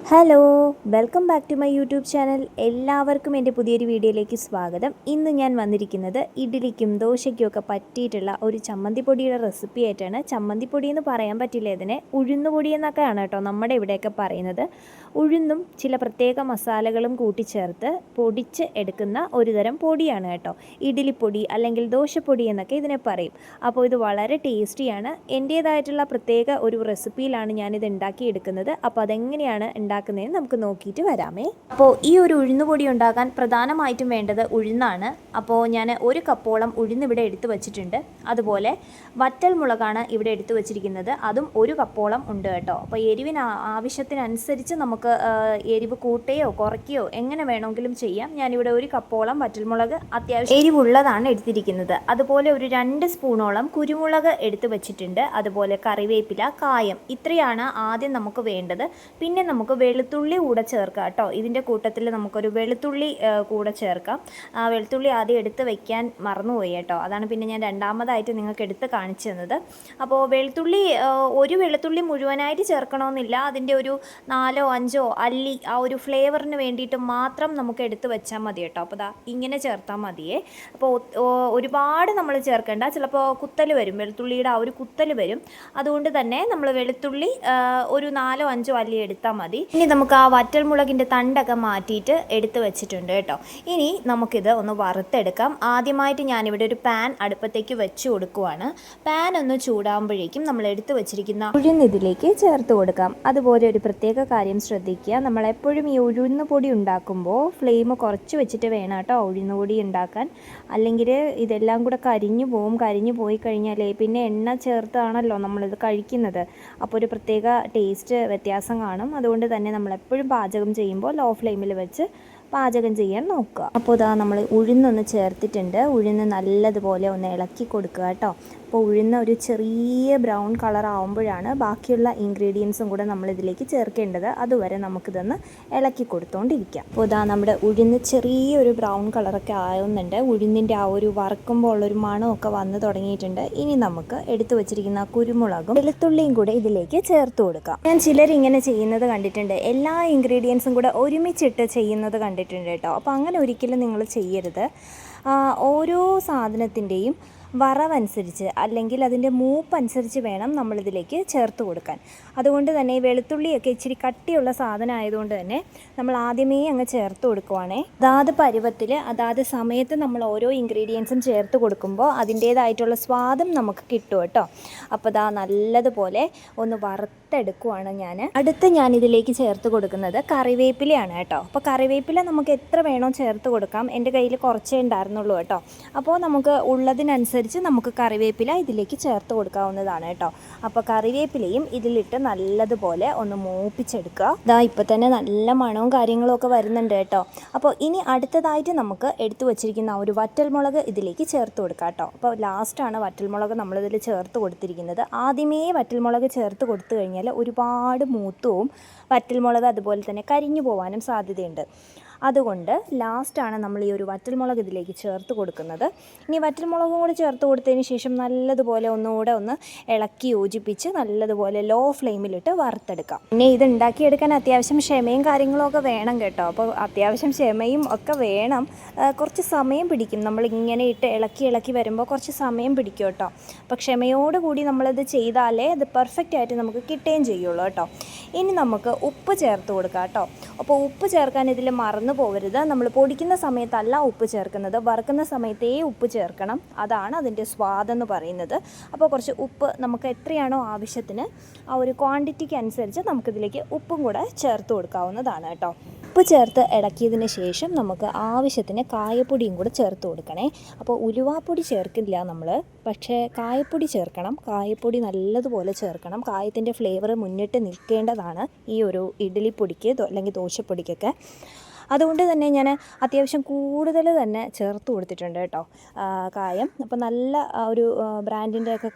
Hello welcome back to my YouTube channel. എല്ലാവർക്കും എന്റെ പുതിയൊരു വീഡിയോയിലേക്ക് സ്വാഗതം. ഇന്ന് ഞാൻ വന്നിരിക്കുന്നത് ഇഡ്ഡലിക്കും ദോശയ്ക്കും ഒക്കെ പറ്റിയിട്ടുള്ള ഒരു ചമ്മന്തിപ്പൊടിയുടെ റെസിപ്പി ആയിട്ടാണ്. ചമ്മന്തിപ്പൊടി എന്ന് പറയാൻ പറ്റില്ല ഇതിനെ. ഉഴുന്നുപൊടി എന്നൊക്കെയാണ് കേട്ടോ നമ്മുടെ ഇവിടെയൊക്കെ പറയുന്നത്. ഉഴുന്നും ചില പ്രത്യേക മസാലകളും കൂട്ടിച്ചേർത്ത് പൊടിച്ച് എടുക്കുന്ന ഒരുതരം പൊടിയാണ് കേട്ടോ. ഇഡ്ഡലിപ്പൊടി അല്ലെങ്കിൽ ദോശപ്പൊടി എന്നൊക്കെ ഇതിനെ പറയും. അപ്പോൾ ഇത് വളരെ ടേസ്റ്റിയാണ്. എന്റേതായിട്ടുള്ള പ്രത്യേക ഒരു റെസിപ്പിയിലാണ് ഞാനിത് ഉണ്ടാക്കിയെടുക്കുന്നത്. അപ്പോൾ അതെങ്ങനെയാണ് ഉണ്ടാക്കുന്നതെന്ന് നമുക്ക് നോക്കിയിട്ട് വരാമേ. അപ്പോൾ ഈ ഒരു ഉഴുന്നുപൊടി ഉണ്ടാക്കാൻ പ്രധാനമായിട്ടും വേണ്ടത് ഉഴുന്നാണ്. അപ്പോൾ ഞാൻ ഒരു കപ്പോളം ഉഴുന്ന് ഇവിടെ എടുത്തു വച്ചിട്ടുണ്ട്. അതുപോലെ വറ്റൽ മുളകാണ് ഇവിടെ എടുത്തു വച്ചിരിക്കുന്നത്. അതും ഒരു കപ്പോളം ഉണ്ട് കേട്ടോ. അപ്പോൾ എരിവിന് ആവശ്യത്തിനനുസരിച്ച് നമുക്ക് എരിവ് കൂട്ടുകയോ കുറയ്ക്കുകയോ എങ്ങനെ വേണമെങ്കിലും ചെയ്യാം. ഞാനിവിടെ ഒരു കപ്പോളം വറ്റൽമുളക് അത്യാവശ്യം എരിവുള്ളതാണ് എടുത്തിരിക്കുന്നത്. അതുപോലെ ഒരു രണ്ട് സ്പൂണോളം കുരുമുളക് എടുത്തു വെച്ചിട്ടുണ്ട്. അതുപോലെ കറിവേപ്പില കായം ഇത്രയാണ് ആദ്യം നമുക്ക് വേണ്ടത്. പിന്നെ നമുക്ക് വെളുത്തുള്ളി കൂടെ ചേർക്കാം കേട്ടോ. ഇതിന്റെ കൂട്ടത്തിൽ നമുക്കൊരു വെളുത്തുള്ളി കൂടെ ചേർക്കാം. ആ വെളുത്തുള്ളി ആദ്യം എടുത്ത് വയ്ക്കാൻ മറന്നുപോയി കേട്ടോ. അതാണ് പിന്നെ ഞാൻ രണ്ടാമതായിട്ട് നിങ്ങൾക്ക് എടുത്ത് കാണിച്ചു തന്നത്. അപ്പോൾ വെളുത്തുള്ളി ഒരു വെളുത്തുള്ളി മുഴുവനായിട്ട് ചേർക്കണമെന്നില്ല. അതിന്റെ ഒരു നാലോ അഞ്ചോ അല്ലി ആ ഒരു ഫ്ലേവറിന് വേണ്ടിയിട്ട് മാത്രം നമുക്ക് എടുത്ത് വെച്ചാൽ മതി കേട്ടോ. അപ്പോൾ ദാ ഇങ്ങനെ ചേർത്താൽ മതിയേ. അപ്പോൾ ഒരുപാട് നമ്മൾ ചേർക്കേണ്ട. ചിലപ്പോൾ കുത്തൽ വരും. വെളുത്തുള്ളിയുടെ ആ ഒരു കുത്തൽ വരും. അതുകൊണ്ട് തന്നെ നമ്മൾ വെളുത്തുള്ളി ഒരു നാലോ അഞ്ചോ അല്ലി എടുത്താൽ മതി. ഇനി നമുക്ക് ആ വറ്റൽമുളകിന്റെ തണ്ടൊക്കെ മാറ്റിയിട്ട് എടുത്ത് വെച്ചിട്ടുണ്ട് കേട്ടോ. ഇനി നമുക്കിത് ഒന്ന് വറുത്തെടുക്കാം. ആദ്യമായിട്ട് ഞാനിവിടെ ഒരു പാൻ അടുപ്പത്തേക്ക് വെച്ച് കൊടുക്കുവാണ്. പാൻ ഒന്ന് ചൂടാകുമ്പോഴേക്കും നമ്മൾ എടുത്ത് വെച്ചിരിക്കുന്ന ഉഴുന്നിതിലേക്ക് ചേർത്ത് കൊടുക്കാം. അതുപോലെ ഒരു പ്രത്യേക കാര്യം ശ്രദ്ധിക്കുക. നമ്മൾ എപ്പോഴും ഈ ഉഴുന്ന് പൊടി ഉണ്ടാക്കുമ്പോൾ ഫ്ലെയിം കുറച്ച് വെച്ചിട്ട് വേണം കേട്ടോ ഉഴുന്ന് പൊടി ഉണ്ടാക്കാൻ. അല്ലെങ്കിൽ ഇതെല്ലാം കൂടെ കരിഞ്ഞു പോവും കരിഞ്ഞു പോയി കഴിഞ്ഞാലേ പിന്നെ എണ്ണ ചേർത്താണല്ലോ നമ്മളിത് കഴിക്കുന്നത്. അപ്പോൾ ഒരു പ്രത്യേക ടേസ്റ്റ് വ്യത്യാസം കാണും. അതുകൊണ്ട് തന്നെ നമ്മൾ എപ്പോഴും പാചകം ചെയ്യുമ്പോൾ ലോ ഫ്ലെയിമിൽ വെച്ച് പാചകം ചെയ്യാൻ നോക്കുക. അപ്പോൾ ഇതാ നമ്മൾ ഉഴുന്നൊന്ന് ചേർത്തിട്ടുണ്ട്. ഉഴുന്ന് നല്ലതുപോലെ ഒന്ന് ഇളക്കി കൊടുക്കുക കേട്ടോ. അപ്പോൾ ഉഴുന്ന ഒരു ചെറിയ ബ്രൗൺ കളർ ആവുമ്പോഴാണ് ബാക്കിയുള്ള ഇൻഗ്രീഡിയൻസും കൂടെ നമ്മൾ ഇതിലേക്ക് ചേർക്കേണ്ടത്. അതുവരെ നമുക്കിതൊന്ന് ഇളക്കി കൊടുത്തുകൊണ്ടിരിക്കാം അപ്പോൾ ഇതാ നമ്മുടെ ഉഴുന്ന് ചെറിയൊരു ബ്രൗൺ കളറൊക്കെ ആവുന്നുണ്ട്. ഉഴുന്നിന്റെ ആ ഒരു വറക്കുമ്പോൾ ഉള്ളൊരു മണമൊക്കെ വന്ന് തുടങ്ങിയിട്ടുണ്ട്. ഇനി നമുക്ക് എടുത്തു വെച്ചിരിക്കുന്ന കുരുമുളകും വെളുത്തുള്ളിയും കൂടെ ഇതിലേക്ക് ചേർത്ത് കൊടുക്കാം. ഞാൻ ചിലരിങ്ങനെ ചെയ്യുന്നത് കണ്ടിട്ടുണ്ട്. എല്ലാ ഇൻഗ്രീഡിയൻസും കൂടെ ഒരുമിച്ചിട്ട് ചെയ്യുന്നത് കണ്ടിട്ടുണ്ട് കേട്ടോ. അപ്പോൾ അങ്ങനെ ഒരിക്കലും നിങ്ങൾ ചെയ്യരുത്. ഓരോ സാധനത്തിന്റെയും വറവനുസരിച്ച് അല്ലെങ്കിൽ അതിന്റെ മൂപ്പ് അനുസരിച്ച് വേണം നമ്മളിതിലേക്ക് ചേർത്ത് കൊടുക്കാൻ. അതുകൊണ്ട് തന്നെ വെളുത്തുള്ളിയൊക്കെ ഇച്ചിരി കട്ടിയുള്ള സാധനം ആയതുകൊണ്ട് തന്നെ നമ്മൾ ആദ്യമേ അങ്ങ് ചേർത്ത് കൊടുക്കുവാണേ. അതാത് പരുവത്തിൽ അതാത് സമയത്ത് നമ്മൾ ഓരോ ഇൻഗ്രീഡിയൻസും ചേർത്ത് കൊടുക്കുമ്പോൾ അതിന്റേതായിട്ടുള്ള സ്വാദം നമുക്ക് കിട്ടും കേട്ടോ. അപ്പോൾ ദാ നല്ലതുപോലെ ഒന്ന് വറുത്തെടുക്കുവാണ് ഞാൻ. അടുത്ത് ഞാൻ ഇതിലേക്ക് ചേർത്ത് കൊടുക്കുന്നത് കറിവേപ്പിലയാണ് കേട്ടോ. അപ്പോൾ കറിവേപ്പില നമുക്ക് എത്ര വേണോ ചേർത്ത് കൊടുക്കാം. എന്റെ കയ്യിൽ കുറച്ചേ ഉണ്ടായിരുന്നുള്ളൂ കേട്ടോ. അപ്പോൾ നമുക്ക് ഉള്ളതിനനുസരിച്ച് നമുക്ക് കറിവേപ്പില ഇതിലേക്ക് ചേർത്ത് കൊടുക്കാവുന്നതാണ് കേട്ടോ. അപ്പോൾ കറിവേപ്പിലയും ഇതിലിട്ട് നല്ലതുപോലെ ഒന്ന് മൂപ്പിച്ചെടുക്കുക. ഇതാ ഇപ്പോൾ തന്നെ നല്ല മണവും കാര്യങ്ങളൊക്കെ വരുന്നുണ്ട് കേട്ടോ. അപ്പോൾ ഇനി അടുത്തതായിട്ട് നമുക്ക് എടുത്തു വച്ചിരിക്കുന്ന ഒരു വറ്റൽമുളക് ഇതിലേക്ക് ചേർത്ത് കൊടുക്കാം കേട്ടോ. അപ്പോൾ ലാസ്റ്റാണ് വറ്റൽമുളക് നമ്മളിതിൽ ചേർത്ത് കൊടുത്തിരിക്കുന്നത്. ആദ്യമേ വറ്റൽമുളക് ചേർത്ത് കൊടുത്തു കഴിഞ്ഞാൽ ഒരുപാട് മൂത്തവും വറ്റൽമുളക് അതുപോലെ തന്നെ കരിഞ്ഞു പോകാനും സാധ്യതയുണ്ട്. അതുകൊണ്ട് ലാസ്റ്റാണ് നമ്മൾ ഈ ഒരു വറ്റൽമുളക് ഇതിലേക്ക് ചേർത്ത് കൊടുക്കുന്നത്. ഇനി വറ്റൽമുളകും കൂടി ചേർത്ത് കൊടുത്തതിന് ശേഷം നല്ലതുപോലെ ഒന്നുകൂടെ ഒന്ന് ഇളക്കി യോജിപ്പിച്ച് നല്ലതുപോലെ ലോ ഫ്ലെയിമിലിട്ട് വറുത്തെടുക്കാം. പിന്നെ ഇത് ഉണ്ടാക്കിയെടുക്കാൻ അത്യാവശ്യം ക്ഷമയും കാര്യങ്ങളും ഒക്കെ വേണം കേട്ടോ. അപ്പോൾ അത്യാവശ്യം ക്ഷമയും ഒക്കെ വേണം. കുറച്ച് സമയം പിടിക്കും. നമ്മൾ ഇങ്ങനെ ഇട്ട് ഇളക്കി ഇളക്കി വരുമ്പോൾ കുറച്ച് സമയം പിടിക്കും കേട്ടോ. അപ്പോൾ ക്ഷമയോടുകൂടി നമ്മളിത് ചെയ്താലേ അത് പെർഫെക്റ്റ് ആയിട്ട് നമുക്ക് കിട്ടുകയും ചെയ്യുള്ളൂ കേട്ടോ. ഇനി നമുക്ക് ഉപ്പ് ചേർത്ത് കൊടുക്കാം കേട്ടോ. അപ്പോൾ ഉപ്പ് ചേർക്കാൻ ഇതിൽ മറന്നു പോകരുത്. നമ്മൾ പൊടിക്കുന്ന സമയത്തല്ല ഉപ്പ് ചേർക്കുന്നത്. വറുക്കുന്ന സമയത്തേ ഉപ്പ് ചേർക്കണം. അതാണ് അതിന്റെ സ്വാദെന്ന് പറയുന്നത്. അപ്പോൾ കുറച്ച് ഉപ്പ് നമുക്ക് എത്രയാണോ ആവശ്യത്തിന് ആ ഒരു ക്വാണ്ടിറ്റിക്ക് അനുസരിച്ച് നമുക്കിതിലേക്ക് ഉപ്പും കൂടെ ചേർത്ത് കൊടുക്കാവുന്നതാണ് കേട്ടോ. ഉപ്പ് ചേർത്ത് ഇടക്കിയതിന് ശേഷം നമുക്ക് ആവശ്യത്തിന് കായപ്പൊടിയും കൂടെ ചേർത്ത് കൊടുക്കണേ. അപ്പോൾ ഉലുവാപ്പൊടി ചേർക്കില്ല നമ്മൾ. പക്ഷേ കായപ്പൊടി ചേർക്കണം. കായപ്പൊടി നല്ലതുപോലെ ചേർക്കണം. കായത്തിന്റെ ഫ്ലേവർ മുന്നിട്ട് നിൽക്കേണ്ടതാണ് ഈ ഒരു ഇഡ്ഡലിപ്പൊടിക്ക് അല്ലെങ്കിൽ ദോശപ്പൊടിക്കൊക്കെ. അതുകൊണ്ട് തന്നെ ഞാൻ അത്യാവശ്യം കൂടുതൽ തന്നെ ചേർത്ത് കൊടുത്തിട്ടുണ്ട് കേട്ടോ. കായം. അപ്പോൾ നല്ല ഒരു ബ്രാൻഡിന്റെ ഒക്കെ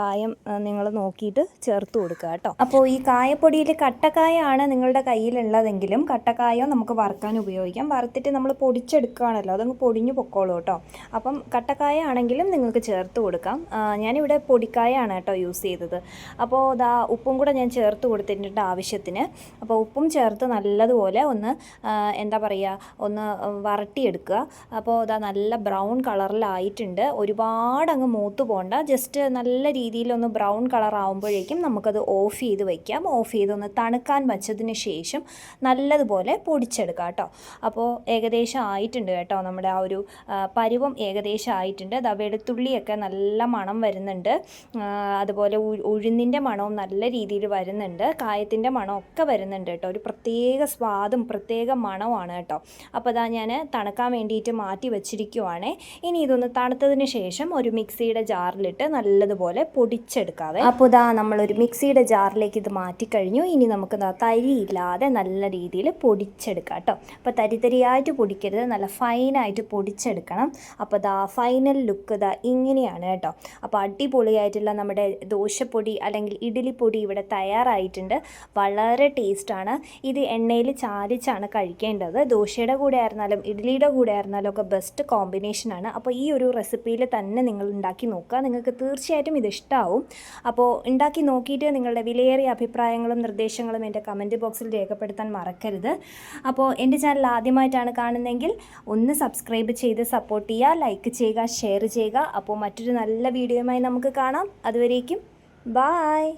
കായം നിങ്ങൾ നോക്കിയിട്ട് ചേർത്ത് കൊടുക്കുക കേട്ടോ. അപ്പോൾ ഈ കായപ്പൊടിയിൽ കട്ടക്കായാണ് നിങ്ങളുടെ കയ്യിലുള്ളതെങ്കിലും കട്ടക്കായോ നമുക്ക് വറുക്കാൻ ഉപയോഗിക്കാം. വറുത്തിട്ട് നമ്മൾ പൊടിച്ചെടുക്കുകയാണല്ലോ അതങ്ങ് പൊടിഞ്ഞു പൊക്കോളൂ കേട്ടോ. അപ്പം കട്ടക്കായ ആണെങ്കിലും നിങ്ങൾക്ക് ചേർത്ത് കൊടുക്കാം. ഞാനിവിടെ പൊടിക്കായാണ് കേട്ടോ യൂസ് ചെയ്തത്. അപ്പോൾ ദാ ഉപ്പും കൂടെ ഞാൻ ചേർത്ത് കൊടുത്തിട്ടുണ്ട് ആവശ്യത്തിന്. അപ്പോൾ ഉപ്പും ചേർത്ത് നല്ലതുപോലെ ഒന്ന് ആ, എന്താ പറയുക ഒന്ന് വരട്ടിയെടുക്കുക. അപ്പോൾ ഇതാ നല്ല ബ്രൗൺ കളറിലായിട്ടുണ്ട്. ഒരുപാട് അങ്ങ് മൂത്ത് പോകണ്ട ജസ്റ്റ് നല്ല രീതിയിലൊന്ന് ബ്രൗൺ കളർ ആകുമ്പോഴേക്കും നമുക്കത് ഓഫ് ചെയ്ത് വയ്ക്കാം ഓഫ് ചെയ്തൊന്ന് തണുക്കാൻ വച്ചതിന് ശേഷം നല്ലതുപോലെ പൊടിച്ചെടുക്കാം കേട്ടോ. അപ്പോൾ ഏകദേശം ആയിട്ടുണ്ട് കേട്ടോ നമ്മുടെ ആ ഒരു പരുവം ഏകദേശം ആയിട്ടുണ്ട്. അതാ വെളുത്തുള്ളിയൊക്കെ നല്ല മണം വരുന്നുണ്ട്. അതുപോലെ ഉഴുന്നിന്റെ മണവും നല്ല രീതിയിൽ വരുന്നുണ്ട്. കായത്തിന്റെ മണമൊക്കെ വരുന്നുണ്ട് കേട്ടോ. ഒരു പ്രത്യേക സ്വാദും പ്രത്യേക മണമാണ് കേട്ടോ. അപ്പോൾ ഇതാ ഞാൻ തണുക്കാൻ വേണ്ടിയിട്ട് മാറ്റി വെച്ചിരിക്കുവാണേ. ഇനി ഇതൊന്ന് തണുത്തതിന് ശേഷം ഒരു മിക്സിയുടെ ജാറിലിട്ട് നല്ലതുപോലെ പൊടിച്ചെടുക്കാവേ. അപ്പോൾ ഇതാ നമ്മളൊരു മിക്സിയുടെ ജാറിലേക്ക് ഇത് മാറ്റിക്കഴിഞ്ഞു ഇനി നമുക്ക് ദാ തരിയില്ലാതെ നല്ല രീതിയിൽ പൊടിച്ചെടുക്കാം കേട്ടോ. അപ്പോൾ തരിതരിയായിട്ട് പൊടിക്കരുത്. നല്ല ഫൈനായിട്ട് പൊടിച്ചെടുക്കണം. അപ്പോൾ ദാ ഫൈനൽ ലുക്ക് ഇതാ ഇങ്ങനെയാണ് കേട്ടോ. അപ്പോൾ അടിപൊളിയായിട്ടുള്ള നമ്മുടെ ദോശപ്പൊടി അല്ലെങ്കിൽ ഇഡ്ഡലിപ്പൊടി ഇവിടെ തയ്യാറായിട്ടുണ്ട്. വളരെ ടേസ്റ്റാണ് ഇത് എണ്ണയിൽ ചാലിച്ചാണ് കഴിക്കേണ്ടത്. ദോശയുടെ കൂടെ ആയിരുന്നാലും ഇഡ്ഡലിയുടെ കൂടെ ആയിരുന്നാലും ഒക്കെ ബെസ്റ്റ് കോമ്പിനേഷനാണ് അപ്പോൾ ഈ ഒരു റെസിപ്പിയിൽ തന്നെ നിങ്ങൾ ഉണ്ടാക്കി നോക്കുക. നിങ്ങൾക്ക് തീർച്ചയായിട്ടും ഇത് ഇഷ്ടമാവും അപ്പോൾ ഉണ്ടാക്കി നോക്കിയിട്ട് നിങ്ങളുടെ വിലയേറിയ അഭിപ്രായങ്ങളും നിർദ്ദേശങ്ങളും എന്റെ കമന്റ് ബോക്സിൽ രേഖപ്പെടുത്താൻ മറക്കരുത്. അപ്പോൾ എന്റെ ചാനൽ ആദ്യമായിട്ടാണ് കാണുന്നതെങ്കിൽ ഒന്ന് സബ്സ്ക്രൈബ് ചെയ്ത് സപ്പോർട്ട് ചെയ്യുക ലൈക്ക് ചെയ്യുക ഷെയർ ചെയ്യുക. അപ്പോൾ മറ്റൊരു നല്ല വീഡിയോയുമായി നമുക്ക് കാണാം. അതുവരേക്കും ബായ്